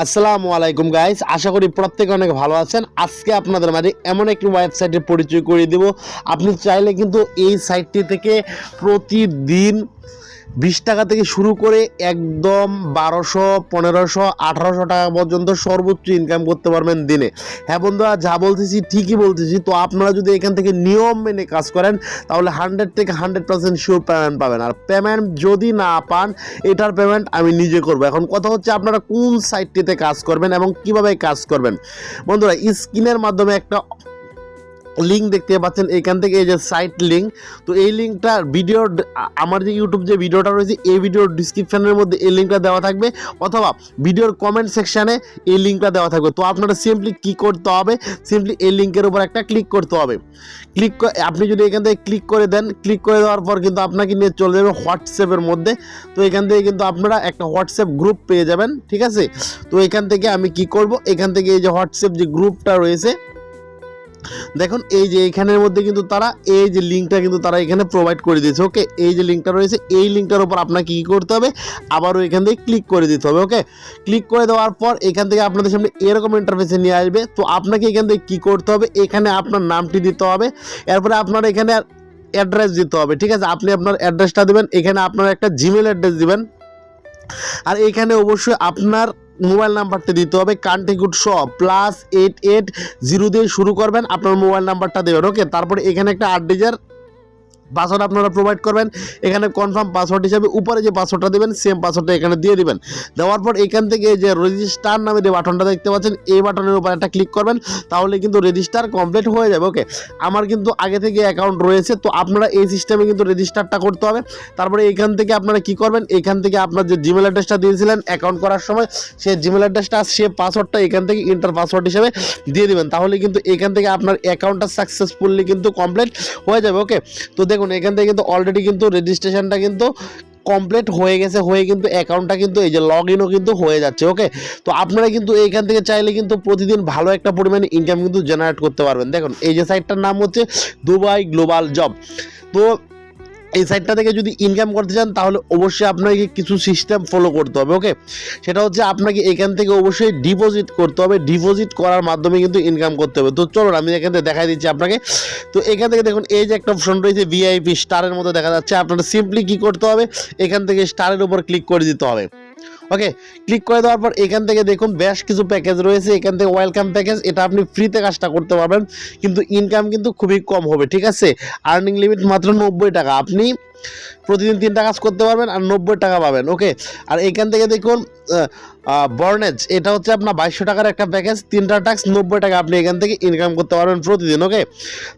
আসসালামু আলাইকুম গাইস আশা করি প্রত্যেকে অনেক ভালো আছেন। আজকে আপনাদের মাঝে এমন একটি ওয়েবসাইটের পরিচয় করিয়ে দেব। আপনি চাইলে কিন্তু এই সাইটটি থেকে প্রতিদিন বিশ টাকা থেকে শুরু করে একদম বারোশো, পনেরোশো, আঠারোশো টাকা পর্যন্ত সর্বোচ্চ ইনকাম করতে পারবেন দিনে। হ্যাঁ বন্ধুরা, যা বলতেছি ঠিকই বলতেছি। তো আপনারা যদি এখান থেকে নিয়ম মেনে কাজ করেন, তাহলে হান্ড্রেড থেকে হান্ড্রেড পার্সেন্ট শিওর পেমেন্ট পাবেন। আর পেমেন্ট যদি না পান, এটার পেমেন্ট আমি নিজে করব। এখন কথা হচ্ছে আপনারা কোন সাইটটিতে কাজ করবেন এবং কীভাবে কাজ করবেন। বন্ধুরা স্ক্রিনের মাধ্যমে একটা লিঙ্ক দেখতে পাচ্ছেন এখান থেকে এই যে সাইট লিঙ্ক তো এই লিঙ্কটা ভিডিওর আমার যে ইউটিউব যে ভিডিওটা রয়েছে, এই ভিডিওর ডিসক্রিপশনের মধ্যে এই লিঙ্কটা দেওয়া থাকবে, অথবা ভিডিওর কমেন্ট সেকশানে এই লিঙ্কটা দেওয়া থাকবে। তো আপনারা সিম্পলি কী করতে হবে? সিম্পলি এই লিঙ্কের উপর একটা ক্লিক করতে হবে। ক্লিক আপনি যদি এখান থেকে ক্লিক করে দেন ক্লিক করে দেওয়ার পর কিন্তু আপনাকে নিয়ে চলে যাবে হোয়াটসঅ্যাপের মধ্যে। তো এখান থেকে কিন্তু আপনারা একটা হোয়াটসঅ্যাপ গ্রুপ পেয়ে যাবেন, ঠিক আছে? তো এখান থেকে আমি কি করব? এখান থেকে এই যে হোয়াটসঅ্যাপ যে গ্রুপটা রয়েছে দেখুন, এই যে এখানের মধ্যে কিন্তু তারা, এই যে লিঙ্কটা কিন্তু তারা এখানে প্রোভাইড করে দিয়েছে ওকে এই যে লিঙ্কটা রয়েছে, এই লিঙ্কটার উপর আপনাকে কী করতে হবে? আবারও এখান থেকে ক্লিক করে দিতে হবে ওকে ক্লিক করে দেওয়ার পর এখান থেকে আপনাদের সামনে এরকম ইন্টারফেসে নিয়ে আসবে, তো আপনাকে এখান থেকে কী করতে হবে? এখানে আপনার নামটি দিতে হবে, এরপরে আপনার এখানে অ্যাড্রেস দিতে হবে, ঠিক আছে? আপনি আপনার অ্যাড্রেসটা দেবেন, এখানে আপনার একটা জিমেল অ্যাড্রেস দিবেন। আর এখানে অবশ্যই আপনার মোবাইল নাম্বারটা দিতে হবে কান্টিকুট শ প্লাস এইট এইট জিরো দিয়ে শুরু করবেন, আপনার মোবাইল নাম্বারটা দেবেন ওকে তারপরে এখানে একটা আট ডিজার পাসওয়ার্ড আপনারা প্রোভাইড করবেন। এখানে কনফার্ম পাসওয়ার্ড হিসাবে উপরে যে পাসওয়ার্ডটা দেবেন সেম পাসওয়ার্ডটা এখানে দিয়ে দিবেন। দেওয়ার পর এখান থেকে যে রেজিস্টার নামে যে বাটনটা দেখতে পাচ্ছেন, এই বাটনের উপর একটা ক্লিক করবেন, তাহলে কিন্তু রেজিস্টার কমপ্লিট হয়ে যাবে ওকে আমার কিন্তু আগে থেকে অ্যাকাউন্ট রয়েছে, তো আপনারা এই সিস্টেমে কিন্তু রেজিস্টারটা করতে হবে। তারপরে এখান থেকে আপনারা কি করবেন? এখান থেকে আপনার যে জিমেল অ্যাড্রেসটা দিয়েছিলেন অ্যাকাউন্ট করার সময়, সেই জিমেল অ্যাড্রেসটা সে পাসওয়ার্ডটা এখান থেকে ইন্টার পাসওয়ার্ড হিসেবে দিয়ে দেবেন। তাহলে কিন্তু এখান থেকে আপনার অ্যাকাউন্টটা সাকসেসফুলি কিন্তু কমপ্লিট হয়ে যাবে ওকে তো দেখুন এখান থেকে কিন্তু অলরেডি কিন্তু রেজিস্ট্রেশনটা কিন্তু কমপ্লিট হয়ে গেছে, হয়ে কিন্তু অ্যাকাউন্টটা কিন্তু এই যে লগ ইনও কিন্তু হয়ে যাচ্ছে ওকে তো আপনারা কিন্তু এইখান থেকে চাইলে কিন্তু প্রতিদিন ভালো একটা পরিমাণে ইনকাম কিন্তু জেনারেট করতে পারবেন। দেখুন, এই যে সাইটটার নাম হচ্ছে দুবাই গ্লোবাল জব তো এই সাইডটা থেকে যদি ইনকাম করতে চান, তাহলে অবশ্যই আপনাকে কিছু সিস্টেম ফলো করতে হবে ওকে সেটা হচ্ছে আপনাকে এখান থেকে অবশ্যই ডিপোজিট করতে হবে। ডিপোজিট করার মাধ্যমে কিন্তু ইনকাম করতে হবে। তো চলুন, আমি এখান থেকে দেখাই দিচ্ছি আপনাকে। তো এখান থেকে দেখুন, এই যে একটা অপশন রয়েছে ভিআইপি স্টারের মধ্যে দেখা যাচ্ছে। আপনারা সিম্পলি কি করতে হবে? এখান থেকে স্টারের উপর ক্লিক করে দিতে হবে। ওকে ক্লিক করে দেওয়ার পর এখান থেকে দেখুন বেশ কিছু প্যাকেজ রয়েছে। এখান থেকে ওয়েলকাম প্যাকেজ এটা আপনি ফ্রিতে কাজটা করতে পারবেন। কিন্তু ইনকাম কিন্তু খুবই কম হবে, ঠিক আছে? আর্নিং লিমিট মাত্র নব্বই টাকা। আপনি প্রতিদিন তিনটা কাজ করতে পারবেন আর নব্বই টাকা পাবেন ওকে আর এখান থেকে দেখুন বর্নেজ এটা হচ্ছে আপনার বাইশশো টাকার একটা প্যাকেজ তিনটা ট্যাক্স নব্বই টাকা আপনি এখান থেকে ইনকাম করতে পারবেন প্রতিদিন ওকে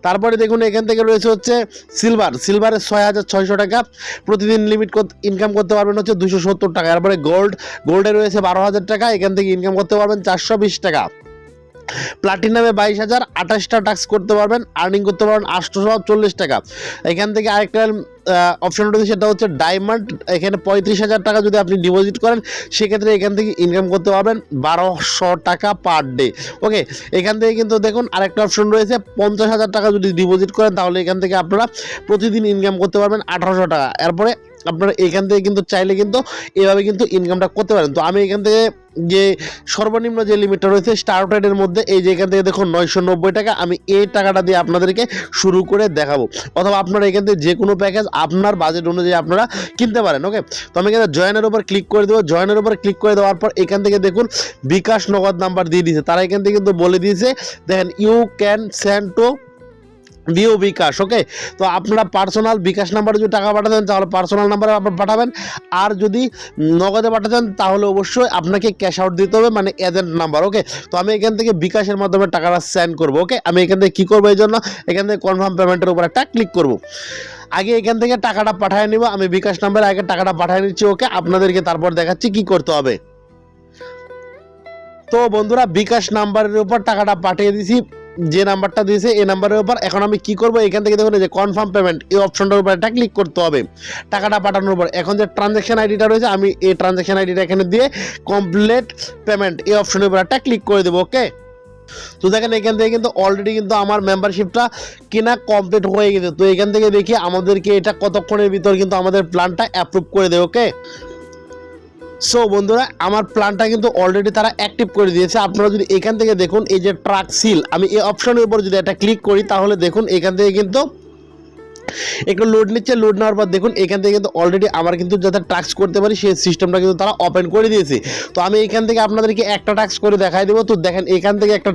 তারপরে দেখুন, এখান থেকে রয়েছে হচ্ছে সিলভার সিলভারের ছয় হাজার ছয়শো টাকা, প্রতিদিন লিমিট ইনকাম করতে পারবেন হচ্ছে দুশো সত্তর টাকা। তারপরে গোল্ড গোল্ডে রয়েছে বারো হাজার টাকা, এখান থেকে ইনকাম করতে পারবেন চারশো বিশ টাকা। প্লাটিনামে বাইশ হাজার, আঠাশটা টাক্স করতে পারবেন আর্নিং করতে পারবেন আটশোশো চল্লিশ টাকা। এখান থেকে আরেকটা অপশন রয়েছে, সেটা হচ্ছে ডায়মন্ড এখানে পঁয়ত্রিশ হাজার টাকা যদি আপনি ডিপোজিট করেন, সেক্ষেত্রে এখান থেকে ইনকাম করতে পারবেন বারোশো টাকা পার ডে ওকে এখান থেকে কিন্তু দেখুন, আরেকটা অপশন রয়েছে, পঞ্চাশ হাজার টাকা যদি ডিপোজিট করেন, তাহলে এখান থেকে আপনারা প্রতিদিন ইনকাম করতে পারবেন আঠারোশো টাকা। এরপরে আপনারা এখান থেকে কিন্তু চাইলে কিন্তু এভাবে কিন্তু ইনকামটা করতে পারেন। তো আমি এখান থেকে যে সর্বনিম্ন যে লিমিটটা রয়েছে স্টার্টেডের মধ্যে, এই যে এখান থেকে দেখুন নয়শো নব্বই টাকা, আমি এই টাকাটা দিয়ে আপনাদেরকে শুরু করে দেখাবো। অথবা আপনারা এখান থেকে যে কোনো প্যাকেজ আপনার বাজেট অনুযায়ী আপনারা কিনতে পারেন ওকে তো আমি এখানে জয়েনের উপর ক্লিক করে দেবো। জয়েনের উপর ক্লিক করে দেওয়ার পর এখান থেকে দেখুন বিকাশ নগদ নাম্বার দিয়ে দিয়েছে। তারা এখান থেকে কিন্তু বলে দিয়েছে, দেখেন ইউ ক্যান সেন্ড টু বিও বিকাশ ওকে তো আপনারা পার্সোনাল বিকাশ নাম্বারে যদি টাকা পাঠাতেন, তাহলে পার্সোনাল নাম্বারে আপনার পাঠাবেন। আর যদি নগদে পাঠাতেন, তাহলে অবশ্যই আপনাকে ক্যাশ আউট দিতে হবে মানে এজেন্ট নাম্বার ওকে তো আমি এখান থেকে বিকাশের মাধ্যমে টাকাটা সেন্ড করব ওকে আমি এখান থেকে কী করব এই জন্য? এখান থেকে কনফার্ম পেমেন্টের উপর একটা ক্লিক করব। আগে এখান থেকে টাকাটা পাঠিয়ে নিব, আমি বিকাশ নাম্বারে আগে টাকাটা পাঠিয়ে নিচ্ছি ওকে আপনাদেরকে তারপর দেখাচ্ছি কি করতে হবে। তো বন্ধুরা, বিকাশ নাম্বারের উপর টাকাটা পাঠিয়ে দিছি। যে নাম্বারটা দিয়েছে এই নাম্বারের উপর এখন আমি কি করব? এখান থেকে দেখুন যে কনফার্ম পেমেন্ট এই অপশনটার উপর একটা ক্লিক করতে হবে। টাকাটা পাঠানোর পর, এখন যে ট্রানজ্যাকশন আইডিটা রয়েছে, আমি এই ট্রানজ্যাকশন আইডিটা এখানে দিয়ে কমপ্লিট পেমেন্ট এই অপশনের উপর একটা ক্লিক করে দেবো ওকে তো দেখেন, এখান থেকে কিন্তু অলরেডি কিন্তু আমার মেম্বারশিপটা কেনা কমপ্লিট হয়ে গেছে। তো এখান থেকে দেখি আমাদেরকে এটা কতক্ষণের ভিতর কিন্তু আমাদের প্ল্যানটা অ্যাপ্রুভ করে দেবে ওকে সো বন্ধুরা, আমার প্ল্যানটা কিন্তু অলরেডি তারা অ্যাক্টিভ করে দিয়েছে। আপনারা যদি এখান থেকে দেখুন, এই যে ট্রাক সিল আমি এই অপশনের উপর যদি একটা ক্লিক করি, তাহলে দেখুন, এখান থেকে কিন্তু একটু লোড নিচ্ছে লোড নেওয়ার পর দেখুন, এখান থেকে কিন্তু অলরেডি আমার কিন্তু যাতে টাক্স করতে পারি, সেই সিস্টেমটা কিন্তু তারা ওপেন করে দিয়েছে। তো আমি এখান থেকে আপনাদেরকে একটা টাক্স করে দেখাই দেবো। তো দেখেন, এখান থেকে একটা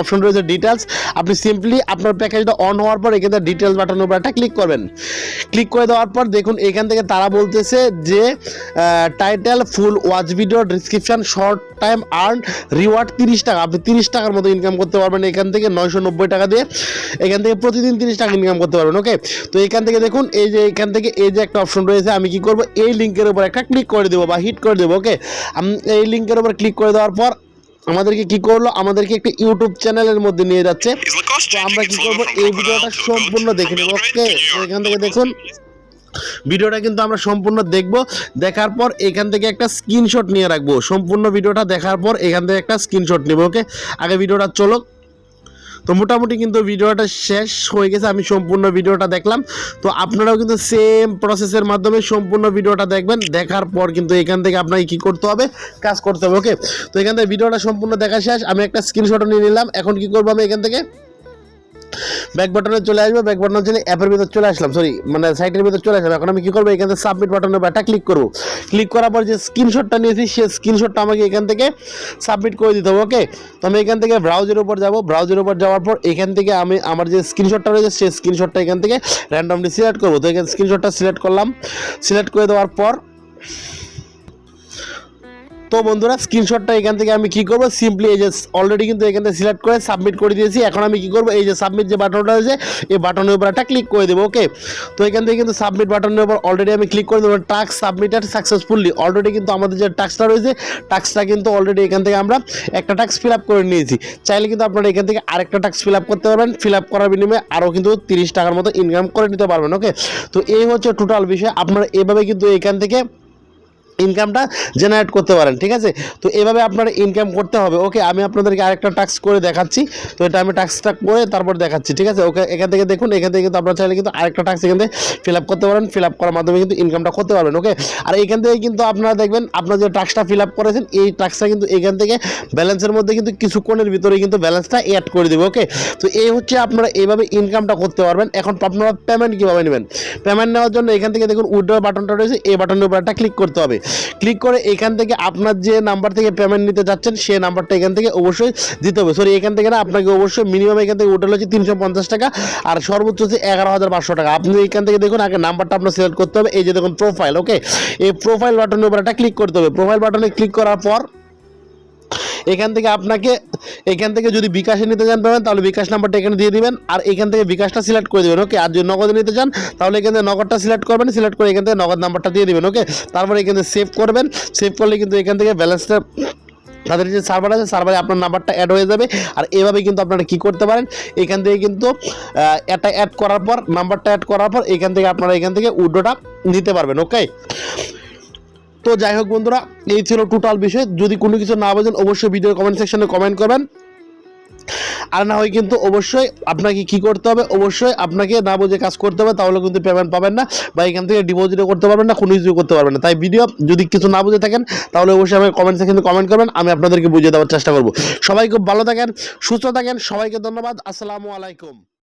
অপশন রয়েছে ডিটেলস আপনি সিম্পলি আপনার প্যাকেজটা অন হওয়ার পর এখান থেকে ডিটেলস বাটনের উপর একটা ক্লিক করবেন। ক্লিক করে দেওয়ার পর দেখুন, এখান থেকে তারা বলতেছে যে title full watch video description short time earn reward তিরিশ টাকা। আপনি তিরিশ টাকার মতো ইনকাম করতে পারবেন এখান থেকে নয়শো নব্বই টাকা দিয়ে। এখান থেকে প্রতিদিন তিরিশ টাকা ইনকাম করতে পারবেন ওকে তো এখান থেকে দেখুন এই যে এখান থেকে এই যে একটা অপশন রয়েছে আমি কি করব? এই লিঙ্কের উপর একটা ক্লিক করে দেবো বা হিট করে দেবো ওকে আমি এই লিঙ্কের উপর ক্লিক করে দেওয়ার পর আমাদেরকে কি করল? আমাদেরকে একটা ইউটিউব চ্যানেলের মধ্যে নিয়ে যাচ্ছে। তো আমরা কি করব? এই ভিডিওটা? সম্পূর্ণ দেখে নেব ওকে? এখান থেকে দেখুন ভিডিওটা কিন্তু আমরা সম্পূর্ণ দেখব। দেখার পর এখান থেকে একটা স্ক্রিনশট নিয়ে রাখব। সম্পূর্ণ ভিডিওটা দেখার পর এখান থেকে একটা স্ক্রিনশট নেব ওকে আগে ভিডিওটা চলো। তো মোটামুটি কিন্তু ভিডিওটা শেষ হয়ে গেছে, আমি সম্পূর্ণ ভিডিওটা দেখলাম। তো আপনারাও কিন্তু সেম প্রসেসের মাধ্যমে সম্পূর্ণ ভিডিওটা দেখবেন। দেখার পর কিন্তু এখান থেকে আপনাকে কি করতে হবে? কাজ করতে হবে ওকে তো এখান থেকে ভিডিওটা সম্পূর্ণ দেখা শেষ। আমি একটা স্ক্রিনশট নিয়ে নিলাম। এখন কি করব আমি এখান থেকে? ব্যাক বাটনে চলে আসব ব্যাক বাটনে চলে অ্যাপের ভিতর চলে আসলাম সরি মানে সাইটের ভিতর চলে আসলাম। এখন আমি কি করব? এখান থেকে সাবমিট বাটনের ব্যাটা ক্লিক করব। ক্লিক করার পর যে স্ক্রিনশটটা নিয়েছি সেই স্ক্রিনশটটা আমাকে এখান থেকে সাবমিট করে দিতে হবে ওকে তো আমি এখান থেকে ব্রাউজের উপর যাব। ব্রাউজের উপর যাওয়ার পর এখান থেকে আমি, আমার যে স্ক্রিনশটটা রয়েছে সেই স্ক্রিনশটটা এখান থেকে র্যান্ডমলি সিলেক্ট করব। তো এখানে স্ক্রিনশটটা সিলেক্ট করলাম। সিলেক্ট করে দেওয়ার পর তো বন্ধুরা স্ক্রিনশটটা এখান থেকে আমি কি করব? সিম্পলি এই যে অলরেডি কিন্তু এখান থেকে সিলেক্ট করে সাবমিট করে দিয়েছি। এখন আমি কি করব? এই যে সাবমিট যে বাটনটা রয়েছে, এই বাটনের উপর একটা ক্লিক করে দেবো ওকে তো এখান থেকে কিন্তু সাবমিট বাটনের উপর অলরেডি আমি ক্লিক করে দেবো। টাস্ক সাবমিটেড সাকসেসফুলি অলরেডি কিন্তু আমাদের যে টাস্কটা রয়েছে টাস্কটা কিন্তু অলরেডি এখান থেকে আমরা একটা টাস্ক ফিল আপ করে নিয়েছি। চাইলে কিন্তু আপনারা এখান থেকে আরেকটা টাস্ক ফিল আপ করতে পারবেন। ফিল আপ করার বিনিময়ে আরও কিন্তু তিরিশ টাকার মতো ইনকাম করে নিতে পারবেন ওকে তো এই হচ্ছে টোটাল বিষয়। আপনারা এভাবে কিন্তু এখান থেকে ইনকামটা জেনারেট করতে পারেন, ঠিক আছে? তো এভাবে আপনার ইনকাম করতে হবে। ওকে আমি আপনাদেরকে আরেকটা টাস্ক করে দেখাচ্ছি। তো এটা আমি টাস্কটা করে তারপর দেখাচ্ছি, ঠিক আছে? ওকে এখান থেকে দেখুন, এখান থেকে কিন্তু আপনারা চাইলে কিন্তু আরেকটা টাস্ক এখান থেকে ফিল আপ করতে পারেন। ফিল আপ করার মাধ্যমে কিন্তু ইনকামটা করতে পারবেন ওকে আর এখান থেকে কিন্তু আপনারা দেখবেন, আপনার যে টাস্কটা ফিল আপ করেছেন, এই টাস্কটা কিন্তু এখান থেকে ব্যালেন্সের মধ্যে কিন্তু কিছুক্ষণের ভিতরে কিন্তু ব্যালেন্সটা অ্যাড করে দেবে ওকে তো এই হচ্ছে আপনারা এইভাবে ইনকামটা করতে পারবেন। এখন আপনারা পেমেন্ট কীভাবে নেবেন? পেমেন্ট নেওয়ার জন্য এখান থেকে দেখুন উইড্রো বাটনটা রয়েছে, এই বাটনের উপর একটা ক্লিক করতে হবে। ক্লিক করে এখান থেকে আপনার যে নাম্বার থেকে পেমেন্ট নিতে যাচ্ছেন, সে নাম্বারটা এখান থেকে অবশ্যই দিতে হবে। সরি এখান থেকে না, আপনাকে অবশ্যই মিনিমাম এখান থেকে ওটা হচ্ছে তিনশো পঞ্চাশ টাকা আর সর্বোচ্চ হচ্ছে এগারো হাজার পাঁচশো টাকা। আপনি এখান থেকে দেখুন, আগে নাম্বারটা আপনার সিলেক্ট করতে হবে। এই যে দেখুন প্রোফাইল ওকে এই প্রোফাইল বাটনের উপর একটা ক্লিক করতে হবে। প্রোফাইল বাটনে ক্লিক করার পর এখান থেকে আপনাকে এখান থেকে যদি বিকাশে নিতে চান পাবেন তাহলে বিকাশ নাম্বারটা এখানে দিয়ে দিবেন আর এখান থেকে বিকাশটা সিলেক্ট করে দেবেন ওকে আর যদি নগদে নিতে চান তাহলে এখান থেকে নগদটা সিলেক্ট করবেন সিলেক্ট করে এখান থেকে নগদ নাম্বারটা দিয়ে দিবেন ওকে তারপরে এখান থেকে সেভ করবেন সেভ করলে কিন্তু এখান থেকে ব্যালেন্সটা তাদের যে সার্ভার আছে সার্ভারে আপনার নাম্বারটা অ্যাড হয়ে যাবে আর এভাবে কিন্তু আপনারা কি করতে পারেন এখান থেকে কিন্তু এটা অ্যাড করার পর নাম্বারটা অ্যাড করার পর এখান থেকে আপনারা এখান থেকে উডোটা নিতে পারবেন ওকে তো যাই হোক বন্ধুরা, এই ছিল টোটাল বিষয়। যদি কোনো কিছু না বোঝেন, অবশ্যই ভিডিও কমেন্ট সেকশনে কমেন্ট করবেন। আর না হয় কিন্তু অবশ্যই আপনাকে কি করতে হবে? অবশ্যই আপনাকে না বুঝে কাজ করতে হবে, তাহলে কিন্তু পেমেন্ট পাবেন না বা এখান থেকে ডিপোজিটও করতে পারবেন না, কোনো কিছু করতে পারবেন না। তাই ভিডিও যদি কিছু না বুঝে থাকেন, তাহলে অবশ্যই আমাকে কমেন্ট সেকশনে কমেন্ট করবেন, আমি আপনাদেরকে বুঝিয়ে দেওয়ার চেষ্টা করব। সবাই খুব ভালো থাকেন, সুস্থ থাকেন, সবাইকে ধন্যবাদ, আসসালামু আলাইকুম।